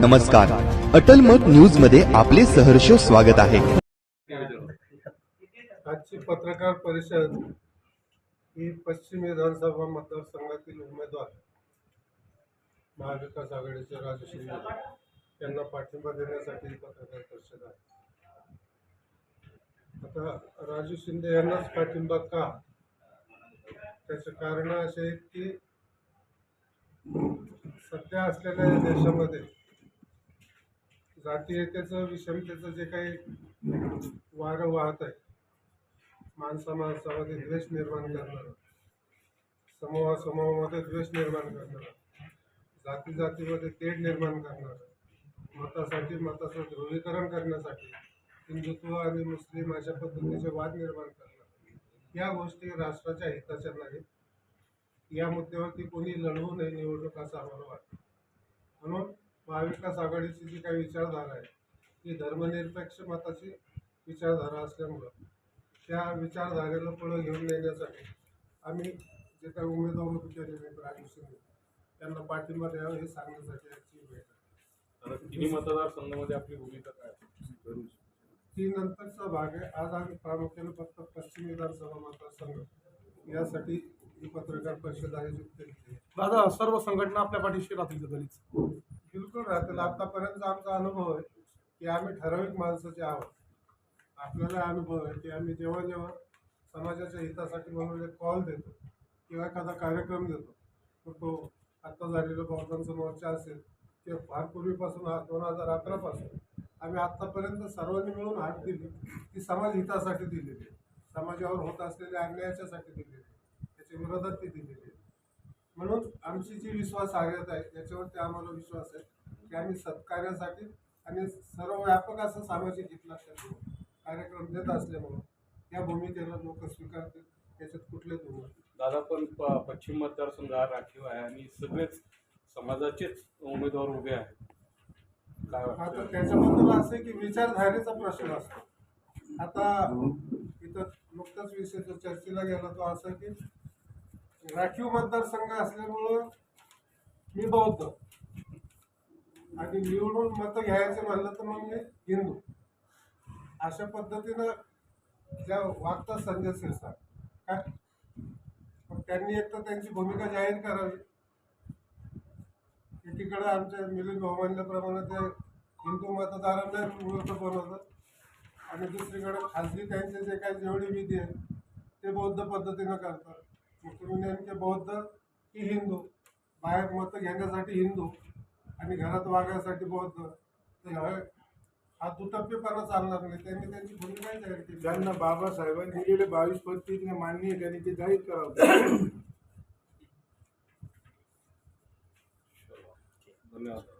नमस्कार. अटल मत न्यूजमध्ये आपले सहर्ष स्वागत आहे. आजची पत्रकार परिषद ही पश्चिम विधानसभा मतदारसंघातील उमेदवार महाविकास आघाडीचे राजू शिंदे यांना पाठिंबा देण्यासाठी पत्रकार परिषद आहे. आता राजू शिंदे यांनाच पाठिंबा का? त्याचे कारण असे आहेत की सध्या असलेल्या देशामध्ये जातीयतेचं विषमतेचं जे काही वारं वाहत आहे माणसा माणसामध्ये द्वेष निर्माण करणारं समूहा समूहामध्ये द्वेष निर्माण करणारं जाती जातीमध्ये तेढ निर्माण करणारं मतासाठी मताचं ध्रुवीकरण करण्यासाठी हिंदुत्व आणि मुस्लिम अशा पद्धतीचे वाद निर्माण करणार. या गोष्टी राष्ट्राच्या हिताच्या नाहीत. या मुद्द्यावरती कोणी लढवू नये निवडणूक असं आम्हाला वाटतं. म्हणून महाविकास आघाडीची जी काही विचारधारा आहे ती धर्मनिरपेक्ष मताची विचारधारा असल्यामुळं त्या विचारधारेला पुढं घेऊन नेण्यासाठी आम्ही जे काही उमेदवार उभे केलेले आहेत राजू शिंदे त्यांना पाठिंबा द्यावा हे सांगण्यासाठी आजची वेळ तिन्ही मतदारसंघामध्ये आपली भूमिका काय? ती नंतरचा भाग आहे. आज आम्ही प्रामुख्याने फक्त पश्चिम विधानसभा मतदारसंघ यासाठी ही पत्रकार परिषद आयोजित केली आहे. दादा सर्व संघटना आपल्या पाठीशी राहतील दलित? बिलकुल राहतील. आतापर्यंत आमचा अनुभव आहे की आम्ही ठराविक माणसाचे आहोत. आपल्याला अनुभव आहे की आम्ही जेव्हा जेव्हा समाजाच्या हितासाठी म्हणून एक कॉल देतो किंवा एखादा कार्यक्रम देतो तर तो आत्ता झालेला बहुतांचा मोर्चा असेल किंवा फार पूर्वीपासून दोन हजार अकरापासून आम्ही आत्तापर्यंत सर्वांनी मिळून हात दिली ती समाज हितासाठी दिलेली आहे. समाजावर होत असलेल्या अन्यायाच्यासाठी दिलेली आहे. त्याच्या विरोधात ती दिलेली आहे. म्हणून आमची जी विश्वासार्हता आहे त्याच्यावरती आम्हाला विश्वास आहे की आम्ही सत्कार्यासाठी आणि सर्व व्यापक असं सामाजिक हित लक्षात घेऊन कार्यक्रम देत असल्यामुळं या भूमिकेला लोक स्वीकारतील त्याच्यात कुठले दोन. दादा पण पश्चिम मतदारसंघ राखीव आहे आणि सगळेच समाजाचेच उमेदवार उभे आहेत. काय आता त्याच्याबद्दल असं आहे की विचारधारेचा प्रश्न असतो. आता इथं नुकताच विषय जो चर्चेला गेला तो असं की राखीव मतदारसंघ असल्यामुळं मी बौद्ध. आणि निवडून मतं घ्यायचं म्हणलं तर मग मी हिंदू. अशा पद्धतीनं ज्या वागतात संजय शिरसाट काय? पण त्यांनी एक तर त्यांची भूमिका जाहीर करावी. एकीकडे आमच्या मिलिंद भाऊ म्हणल्याप्रमाणे ते हिंदू मतदारांना मूर्ख बनवतात आणि दुसरीकडे खाजगी त्यांचे जे काही जेवढी विधी आहे ते बौद्ध पद्धतीनं करतात. तुम्ही नेमके बौद्ध की हिंदू? बाहेर मतं घेण्यासाठी हिंदू आणि घरात वागायसाठी बौद्ध. तर हा दुटप्पीपणा चालणार नाही. त्यांनी त्यांची भूमिका जाहीर केली. ज्यांना बाबासाहेबांनी दिलेले बावीस तिथले मान्य आहे त्यांनी ते जाहीर करावं. धन्यवाद.